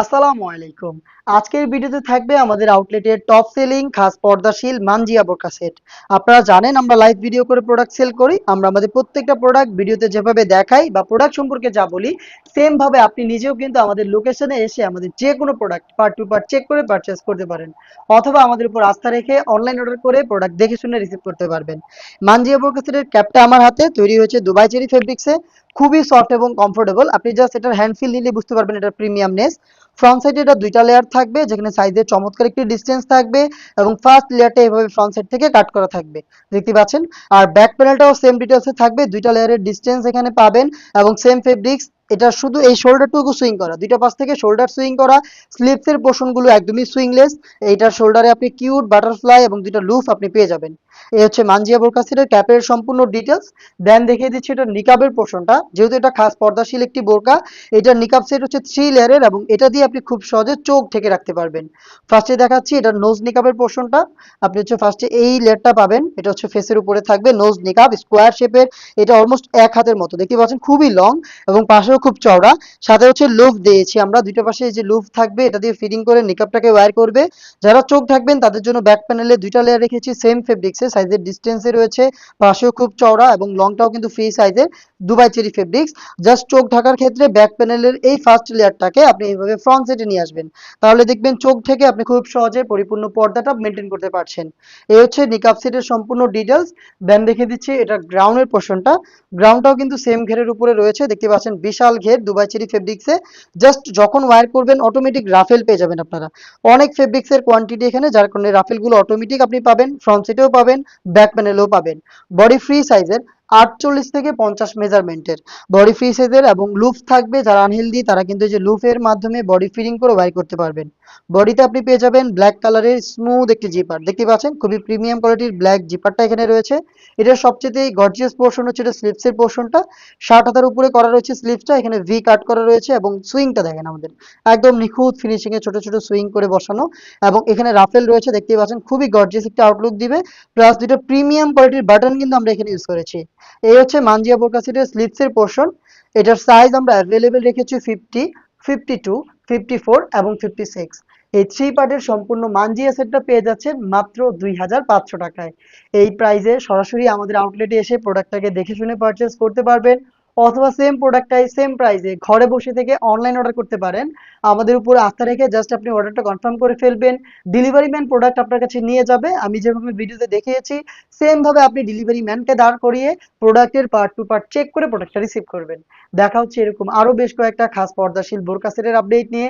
আসসালামু আলাইকুম। আজকের ভিডিওতে থাকবে আমাদের আউটলেটের টপ সেলিং খাস পর্দাশীল মানজিয়া বোরকা সেট আপনারা জানেন আমরা লাইভ ভিডিও করে প্রোডাক্ট সেল করি, আমরা আমাদের প্রত্যেকটা প্রোডাক্ট ভিডিওতে যেভাবে দেখাই বা প্রোডাক্ট সম্পর্কে যা বলি সেম ভাবে আপনি নিজেও কিন্তু আমাদের লোকেশনে এসে আমাদের যে কোনো product part two part check করে পারচেস করতে পারেন। অথবা আমাদের উপর আস্থা রেখে অনলাইন অর্ডার করে প্রোডাক্ট দেখে শুনে রিসিভ করতে পারবেন। মানজিয়া বোরকা সেটের ক্যাপটা আমার হাতে, তৈরি হয়েছে দুবাই চেরি ফেব্রিক্সে খুবই সফট এবং কমফোর্টেবল আপনি জাস্ট এটার হ্যান্ড ফিল নিলে বুঝতে পারবেন এটার প্রিমিয়ামনেস ফ্রন্ট সাইডে এটা দুইটা লেয়ার থাকবে, যেখানে সাইজের চমৎকার একটি ডিস্টেন্স থাকবে এবং ফার্স্ট লেয়ারটা এভাবে ফ্রন্ট সাইড থেকে কাট করা থাকবে। দেখতে পাচ্ছেন? আর ব্যাক প্যানেলটাও সেম ডিটেলসে থাকবে, দুইটা লেয়ারের ডিস্টেন্স এখানে পাবেন এবং সেম ফেব্রিক্স এটা শুধু এই শোল্ডারটুকু সুইং করা। দুইটা পাশ থেকে শোল্ডার সুইং করা স্লিপসের পোর্শনগুলো একদমই সুইংলেস এইটার শোল্ডারে আপনি কিউট বাটারফ্লাই এবং দুইটা লুফ আপনি পেয়ে যাবেন। এই হচ্ছে মানজিয়া বোরকাসিরের ক্যাপের সম্পূর্ণ ডিটেলস দেন দেখিয়ে দিচ্ছি এটা নিকাবের পোর্শনটা যেহেতু এটা খাস পর্দাশীল একটি বোরকা, এটা নিকাব সেট হচ্ছে থ্রি লেয়ারের এবং এটা দিয়ে আপনি খুব সহজে চোখ ঢেকে রাখতে পারবেন। ফার্স্টে দেখাচ্ছি এটা নোজ নিকাবের পোর্শনটা আপনি হচ্ছে ফার্স্টে এই লেয়ারটা পাবেন। এটা হচ্ছে ফেসের উপরে থাকবে নোজ নিকাব স্কোয়ার শেপের এটা অলমোস্ট এক হাতের মতো। দেখতে পাচ্ছেন খুবই লং এবং পাশেও খুব চওড়া। সাথে হচ্ছে লুফ দিয়েছি আমরা। দুইটা পাশে যে লুফ থাকবে, এটা দিয়ে ফিটিং করে নিকাবটাকে ওয়্যার করবে। যারা চোখ থাকবেন তাদের জন্য ব্যাক প্যানেলে দুইটা লেয়ার রেখেছি সেম ফেব্রিক্সে সাইজের ডিস্টেন্সে রয়েছে, পাশেও খুব চওড়া এবং লংটাও কিন্তু ফ্রি সাইজের দুবাই চেরি ফেব্রিক্স জাস্ট চোখ ঢাকার ক্ষেত্রে ব্যাক প্যানেলের এই ফার্স্ট লেয়ারটাকে আপনি এইভাবে ফ্রন্ট সেটে নিয়ে আসবেন। তাহলে দেখবেন চোখ থেকে আপনি খুব সহজে পরিপূর্ণ পর্দাটা মেনটেন করতে পারছেন। এই হচ্ছে নিকাব সেটের সম্পূর্ণ ডিটেলস দেন দেখে দিচ্ছি এটা গ্রাউন্ডের পোর্শনটা গ্রাউন্ডটাও কিন্তু সেম ঘেরের উপরে রয়েছে, দেখতে পাচ্ছেন বিশাল ঘের দুবাই চেরি ফেব্রিক্সে জাস্ট যখন ওয়্যার করবেন অটোমেটিক রাফেল পেয়ে যাবেন আপনারা। অনেক ফেব্রিক্সের কোয়ান্টিটি এখানে, যার কারণে রাফেলগুলো অটোমেটিক আপনি পাবেন ফ্রন্ট সেটেও পাবেন। ব্যাক প্যানেলেও পাবেন। বডি ফ্রি সাইজের আটচল্লিশ থেকে পঞ্চাশ মেজারমেন্টের। বডি ফ্রি সাইজের এবং লুফ থাকবে, যারা আনহেলদি তারা কিন্তু যে লুফের মাধ্যমে বডি ফিটিং করে ওয়াই করতে পারবেন। বডিতে আপনি পেয়ে যাবেন ব্ল্যাক কালারের স্মুথ একটি জিপার দেখতে পাচ্ছেন, খুবই প্রিমিয়াম কোয়ালিটির ব্ল্যাক জিপারটা এখানে রয়েছে। এটার সবচেয়ে গর্জিয়াস পোর্শন হচ্ছে এটা স্লিপসের পোর্শনটা শার্ট হাতার উপরে করা রয়েছে স্লিপসটা এখানে ভি কাট করা রয়েছে এবং সুইংটা দেখেন আমাদের। একদম নিখুঁত ফিনিশিং এ ছোট ছোট সুইং করে বসানো এবং এখানে রাফেল রয়েছে দেখতে পাচ্ছেন, খুবই গর্জিয়াস একটা আউটলুক দিবে। প্লাস দুটো প্রিমিয়াম কোয়ালিটির বাটন কিন্তু আমরা এখানে ইউজ করেছি। এই হচ্ছে মানজিয়া বোরকাসিটের স্লিপসের পোর্শন এটার সাইজ আমরা অ্যাভেলেবেল রেখেছি fifty fifty two fifty four এবং ফিফটি সিক্স এই থ্রি পার্টের সম্পূর্ণ মানজিয়া সেটটা পেয়ে যাচ্ছে মাত্র দুই হাজার পাঁচশো টাকায়। এই প্রাইজে সরাসরি আমাদের আউটলেটে এসে প্রোডাক্টটাকে দেখে শুনে পারচেস করতে পারবেন। অথবা সেম প্রোডাক্টটাই সেম প্রাইসে ঘরে বসে থেকে অনলাইন অর্ডার করতে পারেন। আমাদের উপর আস্থা রেখে জাস্ট আপনি অর্ডারটা কনফার্ম করে ফেলবেন। ডেলিভারি ম্যান প্রোডাক্ট আপনার কাছে নিয়ে যাবে। আমি যেভাবে ভিডিওতে দেখিয়েছি সেম ভাবে আপনি ডেলিভারি ম্যানকে দাঁড় করিয়ে প্রোডাক্টের পার্ট টু পার্ট চেক করে প্রোডাক্টটা রিসিভ করবেন। দেখা হচ্ছে এরকম আরও বেশ কয়েকটা খাস পর্দাশীল বোরকাসেটের আপডেট নিয়ে।